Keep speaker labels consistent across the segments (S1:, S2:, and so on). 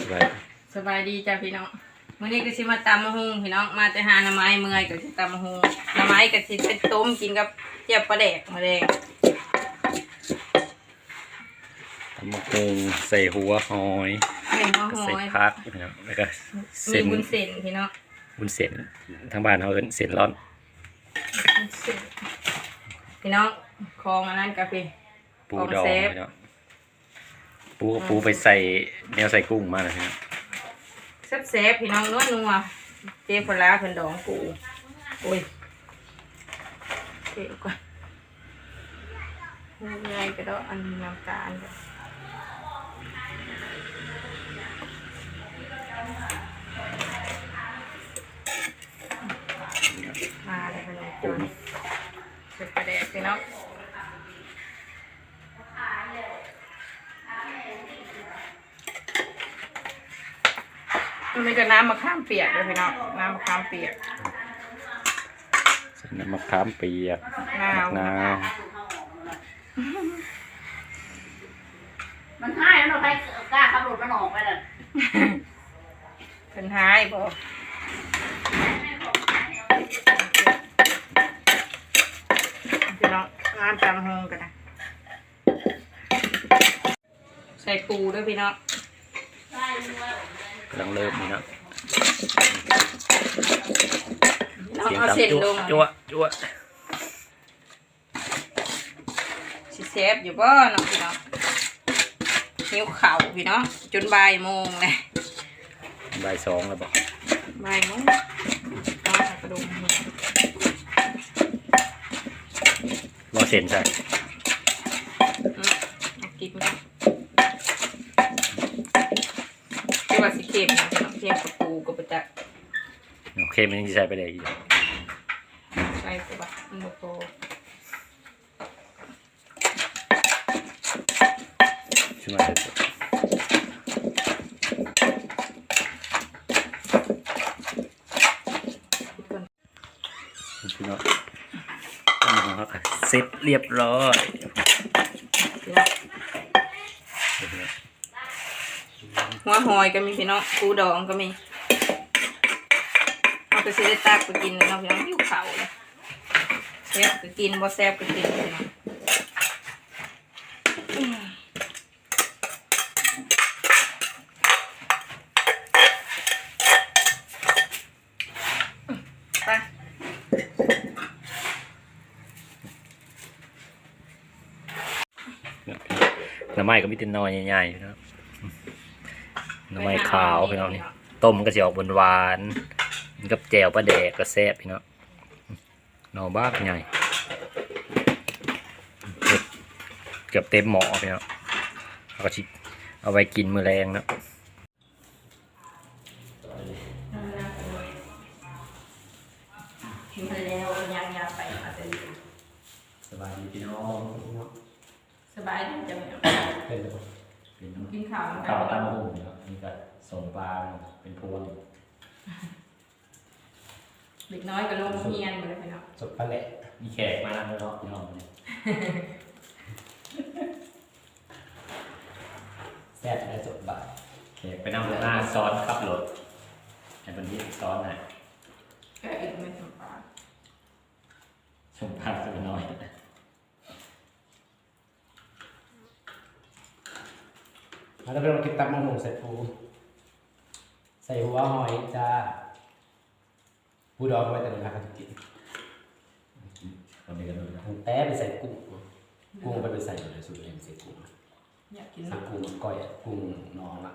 S1: สบาย
S2: สบายดีจ้าพี่น้องมื้อนี้ก็สิมาตำมะฮุงพี่น้องมาแต่หาหน่อไม้เมื่อยก็สิตำมะฮุงหน่อไม้ก็สิเป็นต้มกินกับเจียวปลาแดกมาแดง
S1: ทำมะกงใส่หัวหอย
S2: หนึ่งมะฮ
S1: ใส่
S2: อย
S1: พักนะครับแล้วก็
S2: มี
S1: เส้น
S2: บุญเส้นพี่น้อง
S1: บุญเส้นทางบ้านเขาเอิ้นเส้นร้อน
S2: บุญเส้นพี่น้องคองอันนั้นกาแฟ
S1: ปู
S2: ของ
S1: ดอง
S2: เซฟ
S1: พี่น้อง ปูปูไปใส่แนวใส่กุ้งมาเลยพี่น้อง
S2: แซ่บๆพี่น้องนัวนัวๆเจ๊พลาเพิ่นดองกูโอ้ยเจ๊ก่อนยังไงก็ได้อันน้ำตาลก็มาเลยพี่น้องจอนเสร็จประเดกพี่น้อง มันก็น้ำมะขามเปียกเลยพี่น้องน้ำมะขามเปียก
S1: ใส่น้ำมะขามเปียก
S2: นาว
S1: มะนาว
S3: มันให้แล้วเราใครกล้าขับรถมันออกไปเลย
S2: เป็นหายบ่พี่น้องน้ำจำหงกันนะใส่ปูด้วยพี่น้อง
S1: กำลังเริ่มพี่น้อง
S2: น้อง
S1: เสียง
S2: เอา
S1: ตาม
S2: เส้น
S1: จั่
S2: ล
S1: ว
S2: ง
S1: จั่วจั่ว
S2: สิเซฟอยู่บ่น้องพี่น้องหิวเข่าวพี่น้องจนบ่ายโมงเลย
S1: ใบายสองแล้วบอก
S2: บ่ายโมงเอาใส่กระดุม
S1: รอเส้นใส่
S2: อืมเอากินไหมคือ ว่าสิเค็มนะพี่น้องเค็มกับปูกับปะจัก
S1: โอเคมันยังสิใส่ไปเลยอีก
S2: ใส่กระบะมันบ่พอ
S1: ช่วยมาเถอะพี่น้องต้ของเขาค่ะเสร็จเรียบร้อย
S2: พี่น้อง หัวหอยก็มีพี่น้องปูดองก็มีเอาไปซื้อได้ตักไปกินเลยเนาะพี่น้องหิวเข่าเลยแซ่บก็กินบ่แซ่บก็กินพี่น้องอืมไป
S1: หน้ำไม้ก็มีแต่นอยใหญ่ๆนะครับ หน้ำไม้ขาวพี่น้องนี่ต้มก็จะออกหวานๆกับแจ่วปลาแดกก็แซ่บพี่น้องหน่อบ้าใหญ่เกือบเต็มหม้อพี่น้องเอาก็ชิเอาไว้กินมื้อแรงเนาะ
S2: เด็กน้ยก็ลงเฮียนหมดเลยพี่น้อง
S1: สดปแหละมีแขกมาแล้วเนาะพี่น้องเนี่ย
S4: แซ่บและจดบาท
S1: แขกไปนั่งหน้าซ้อนขับรถให้บันที่ซ้อนน่อย
S2: แค่อีกไม่สมปา
S1: ส่งปลาตัวน้อย
S4: แล้วเราไปกินตับมะม่วงใส่ปูใส่หัวหอยจ้า ปูดองไว้แต่ละครั้งกิน
S1: คนนี้ก็รู้นะ
S4: ทั้งแต้ไปใส่กุ้งกุ้งไปไปใส่อยู่ในสูตรเองใส่กุ้ง
S2: อยากกิน
S4: ใส่
S2: มกุ้
S4: งก้อยกุ้งนองอะ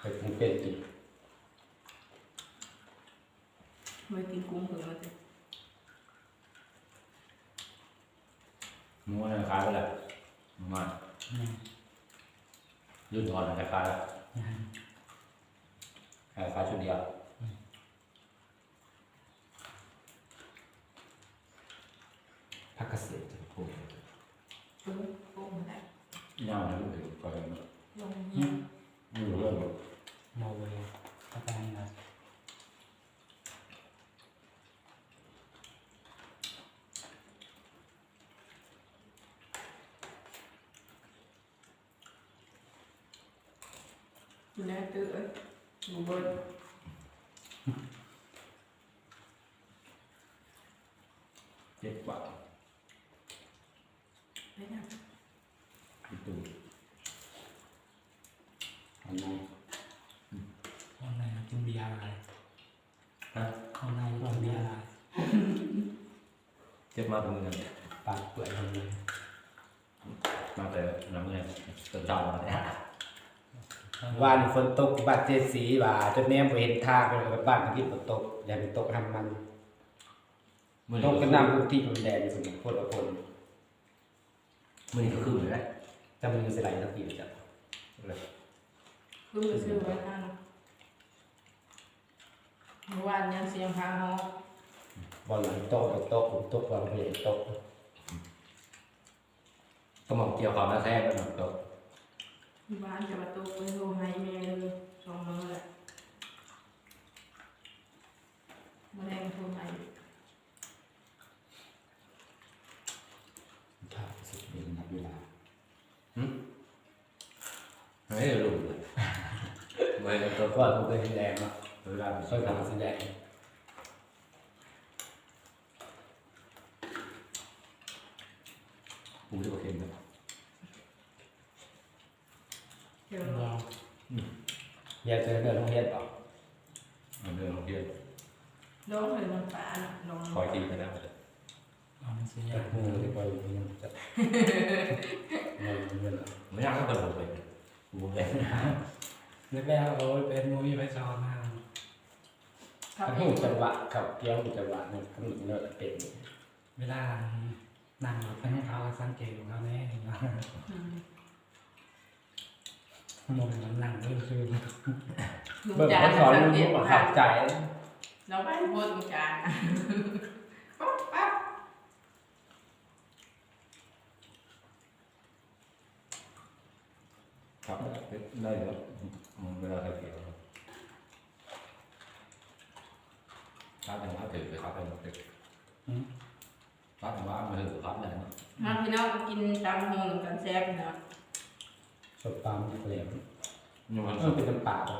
S4: ไปปรุงเป็นกิน
S2: ไม่กินกุ้งเผือกมาสิ
S1: ม้วนคล้าไปแหละมารุ่นก่อนคล้าคายๆชุดเดียว
S4: ผักกระเสียจะปู
S2: เอะไร
S1: ย่างนะรู้สึกก่อนเลย
S2: ลงเฮีย
S4: ว เข้าไปนะ
S1: ย
S2: ดูแลตื่นบูเบิร์
S4: เจ็ดกว่า
S2: ไม่ได้
S4: พี่ตู่อันไหน
S5: ข้างในกินเบียร์อะไร
S1: ฮะ
S5: ข้างในกินเบียร์อะไร
S1: เจ็บมากตรงนี้
S4: ปากเปื่อยทำเลย
S1: มาแต่น้ำเงินเกิดดาวมาเนี่ย
S4: ว่านี่ฝนตกบาดเจ็ดสีว่าจนแนมไปเห็นทางไปกับบ้านที่ฝนตกอย่าไปตกทำมัน
S1: มือ
S4: ต
S1: นี้
S4: ก
S1: ก็
S4: กันน้ำทุกที่มันแดงสุดโคตรละคน
S1: มือนี้ก็คือเหมือนกัน
S4: จะมีสไลด์ทักทีจ้ะ
S2: เพิ่งไปซื้อไว้ข้างเมื่อวานยังเสียงพาฮอก
S4: บอลหลังโต๊ะโต๊ะผมโต๊ะบอลไปเห็นโต๊ะ
S1: ก็มองเกี่ยวความน่าแท้กันหน่อยก็
S2: ที่บ้านจะมาตุกไปโทรให้แม่เลยสองมื้อแหละมาแรงโทรให้
S4: ถ้าสุดเป็นนับเวลา
S1: ไม่ได้รู้เลยไม่ได้ตัว
S4: ก็ผมเคยแสดงเนาะ
S1: เวลา
S4: เคยทำแสดง
S1: ปูจะโอเคไหม
S2: เดี๋ยว
S5: ลอง
S4: เรียนเจอเดินโรงเรียนต่อ
S1: เอาเรื่องของเรื่อง
S2: ลองเลยมันป่าน่ะลอง
S1: คอยทีไปแล้ว
S5: เอาหนังสือ
S4: จับมือที่ปล่อยอยู่นี่จะเงินเงิน
S1: ไม่ยากก็เปิดลงไปปูเลย
S5: แรกๆโอ้ยเป็นมุ้ยไปจอนนะ
S2: ครับ
S4: ถ้าหูจังหวะขับเกี้ยวจังหวะนี่ขนมเนื้อเป็น
S5: เวลานั่งรถไปให้เขาสังเกตของเขาแน่เห็นไหม
S2: อืม
S5: มองมันนั่งก็คือ
S2: ลุง
S4: เบิ่ง
S2: จา
S4: เขา
S2: น
S4: สอน
S2: สัง
S4: ลู
S2: เกต
S4: กว่า
S2: ผ่า
S4: ขั
S2: น
S4: บใจ
S2: เราไม่พูดลุงจานนะปั๊บปั๊บ
S1: ครับได้แล้วเวลาใส่เกี่ยวครับแต่ว่าถือไปครับเป็นถือครับแต่ว่ามันถือครับเลยนะ
S2: มาพี่น้องกินตำหงกันแซ่บเนาะ
S4: สดปามเหลว
S1: นี่มัน
S4: เออเป็นน้ำปลาป่ะ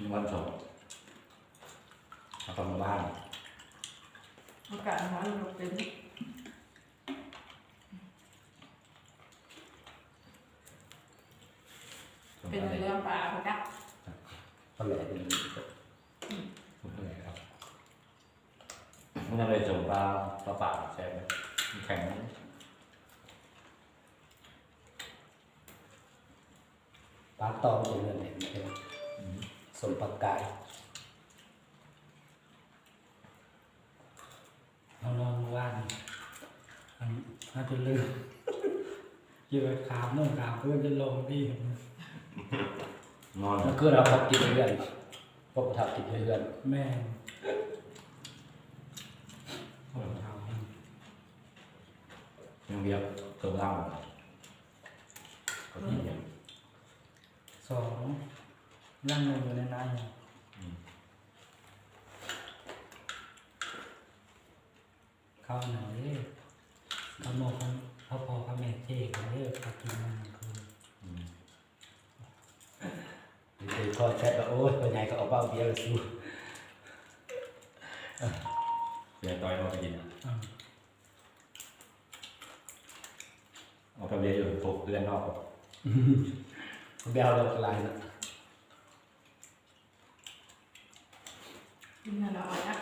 S1: นี่มันสดเอาทำบ้าน
S2: อากาศร้อนเราเป็นเป็นเรื่องปลาพะจ๊ะ
S4: ก็แหลเป็น
S1: ครับมันเลยส่งปลาปลาป่าใช่ไหมแข็ง
S4: ปลาตองเป็นเงินเนี่ยสมปากกาย
S5: เราลองว่าอันน่าจะลืมยืดขาโน่นขาเพื่อนจะลงที่
S1: นอน
S4: เมื่อคืนเราพักกินเรื่อยพวกทับกินเรื่อย
S5: แม่ของเขา
S1: ยังเบียร์เติมเหล้าก็ที่เนี่ย
S5: สองนั่งลงอยู่ในนั้นเขาไหนเขาโมเขาเขาพอเขาแม่เจ๊เขาเลิกเขากินมันคือ
S4: คือคอยแชทว่าโอ้ยคนใหญ่ก็เอาเบ้าเบี้ยเลยสู้
S1: เบียร์ต้อยมาไปกิน
S5: อ่า
S1: เอาไปเบียร์อยู่พกเพื่อนนอก
S4: เบี้ยเราลายนะ
S2: กินกันเอาอะ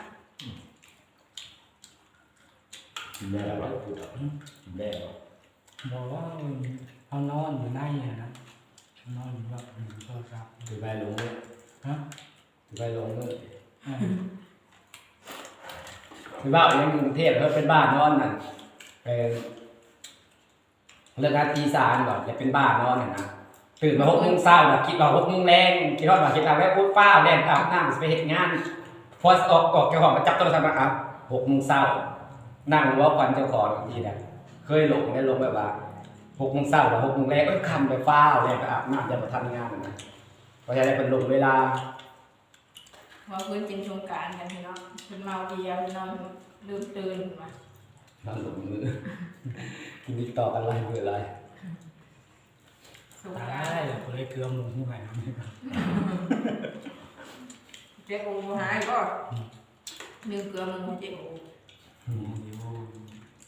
S1: กินได้
S4: เรา
S1: แล้ว
S4: ได้พูด
S1: กินได้แล้ว
S5: บอกว่าเขานอนอยู่ในอะนะนอนอยู่แบบโทรศัพท์
S4: ถือใบลงเลย
S5: ฮะ
S4: ถือใบลงเลย
S5: อ่า
S4: คือบ้านยังกรุงเทพแล้วเป็นบ้านนอนนั่นเป็นเลิกงานตีสามก่อนจะเป็นบ้านนอนน่ะนะ ตื่นมาหกโมงเช้าน่ะคิดว่าหกโมงแรงคิดว่าว่าคิดว่าแม่พูดฟ้าวแรงอาบน้ำไปเฮ็ดงานพอออกออกเจ้าของมาจับโทรศัพท์มาอะหกโมงเช้านั่งรอควันเจ้าของทีนะเคยหลงได้ลงแบบว่าหกโมงเช้าหรือหกโมงแรกเอ้ยคำไปฟ้าวแรงไปอาบน้ำจะมาทำงานน่ะนะเพราะฉะนั้นเป็นลงเวลา
S2: ว่าเพื่อนกินชงกรารกันพี่น้องเป็นเมาเบียร์พี่น้องลืมตื่นมา
S4: นั่งหลงมือกินติดต่อกันไล่เบื่อไร
S2: สง
S5: ต
S2: กราา
S5: ย
S2: ร
S5: แล้วก็เลยเกลือหมูหูหายนี่ครับ
S2: เจ๊โอ้หายก็นึ่งเกลือมึงเจ๊โอ้
S5: หมูอยู่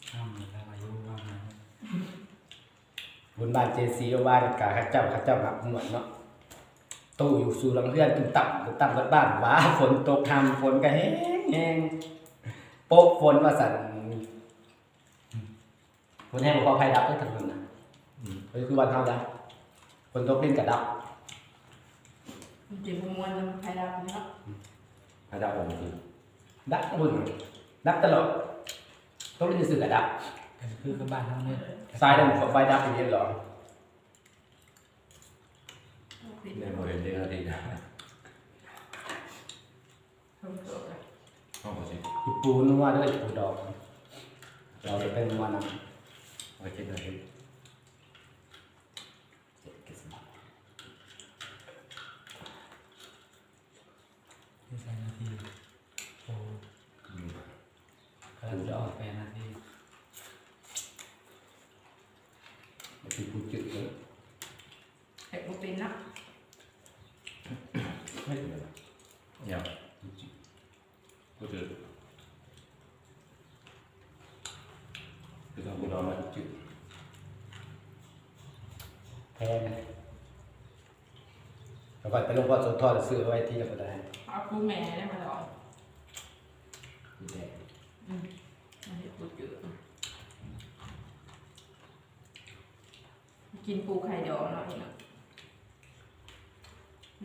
S5: ข้ามเลยแล้วอายุว่ามา
S4: บนบ้านเจซีว่าบ้านกาข้าเจ้าข้าเจ้าหนักหนวดเนาะตู้อยู่สู่ลำเพื่อนตุ้มต่ำตุ้มต่ำรถบ้านว้าฝนตกทำฝนก็แห้งแห้งโป๊กฝนว่าสั่นฝนแห้งบอกว่าไฟดับได้ทั้งนั้นนะเฮ้ยคือวันเท่าแล้ว ฝนตกเล่นกับดับ
S2: เจ๊พมวนมันใครรับเนาะ
S4: ไฟดับผมจริงดับบุญดับตลอดต้องเล่นสื่อกับดับ
S5: แต่คือกับบ้านทั้งนี้
S4: ทรายดำไฟดับอย่างนี้เหรอ
S6: ในโมเดลเดียวดีนะ
S2: ทำเกลือ
S6: ห้องผมสิ
S4: อีปูนว่าด้วยปูดอก เราจะเป็นวันนั้น
S6: ไว้คิดหน่อยดิ
S5: ที่ใส่นาทีโอ้
S6: อืม
S5: กำลังจะออกแปดนาที
S4: อีปูจุดเลย
S2: เห็ดบุเป็นเนาะ
S4: ไม่ถึงเลย
S6: เนี่ยพูดถึงคือต้องพูดนอนมาจุด
S4: แพงแล้วก็ไปลงพ่อโซทอดซื้อไว้ที่จะไปได้
S2: เอาปูแม่ได้มาลอง
S4: ดีแดง
S2: อืมอันนี้ปูจืดกินปูไข่ดองเนาะพี่เนาะ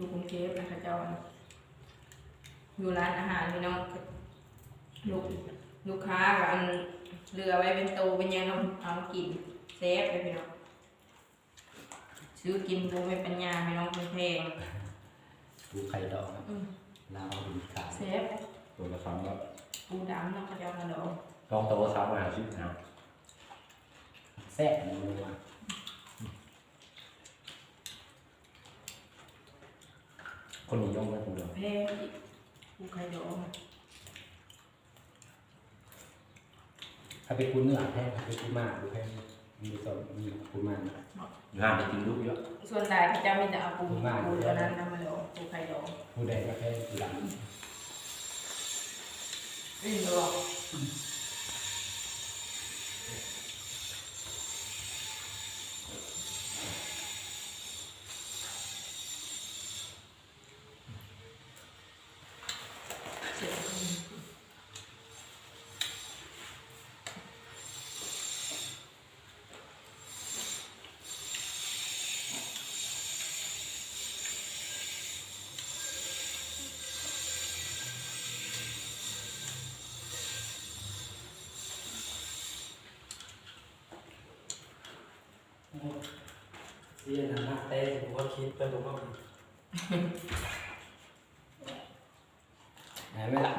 S2: อยู่กรุงเทพนะคะเจ้าอยู่ร้านอาหารพี่น้องลูกลูกค้าก็อันเรือไว้เป็นโตเป็นยังเอาเอามากินเซฟเลยพี่น้องซื้อกินปูไม่เป็นยาพี่น้องเป็นแพง
S4: ปูไข่ดอง
S2: อืม
S4: ลาวดูขาย
S2: เซฟ
S6: ตัวละครั้งแล้ว
S2: ปูดำเนาะเขาจะเอามาดอง
S6: ลองโตซ้ำมาหาชิปนะ
S4: แซ่บมันนัว
S6: คนนิยมไหมคุณเดิม
S2: แพงอีกปูไข่ดอง
S4: ถ้าเป็นปูเนื้อแพงถ้าเป็นปูมากดูแพงมีสองมีปูมาก
S6: อยู่ห้างไปกินลูกเยอะ
S2: ส่วนใหญ่เขาจะไม่จะเอาปูปูตัวนั้นนำมาดองปูไข่ดอง
S4: ปูแดงก็แพงปูด
S2: อื่นดอกเสร็จ
S5: เรียนหนักเต้ผมก็คิดไปผมก็ำ
S4: ไหนไม่ละ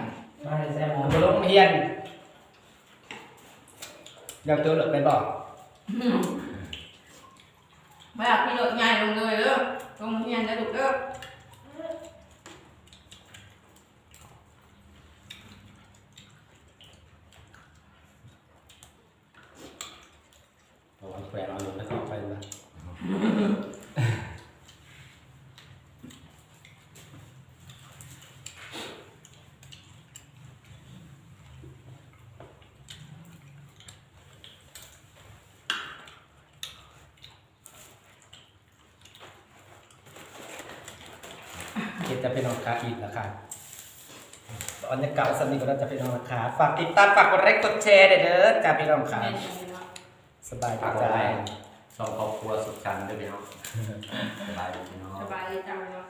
S5: มาแซ่บหม
S4: ผมไปโรงเรียนอยากเจอหรือไปบอก
S2: ไม่อยากพี่โดดใหญ่ลงเลยเด้อลงเรียนได้ถูกเด้อ
S4: เอาแขวนเอาลงไปต่อไปละเก็บ จะเป็นราคาอีกราคาบรรยากาศสนิทก็จะเป็นราคาฝากติดตามฝากกดไลค์กดแชร์เด้อจ้าพี่น้องค่ะ
S2: แม่นอยู่เนาะ
S4: สบาย
S6: ฝาก
S4: ใจ
S6: ไว้สองครอบครัวสุขสันต์ด้วยพี่น้องสบายดีพี่น้อง
S2: สบายดีจังเนาะ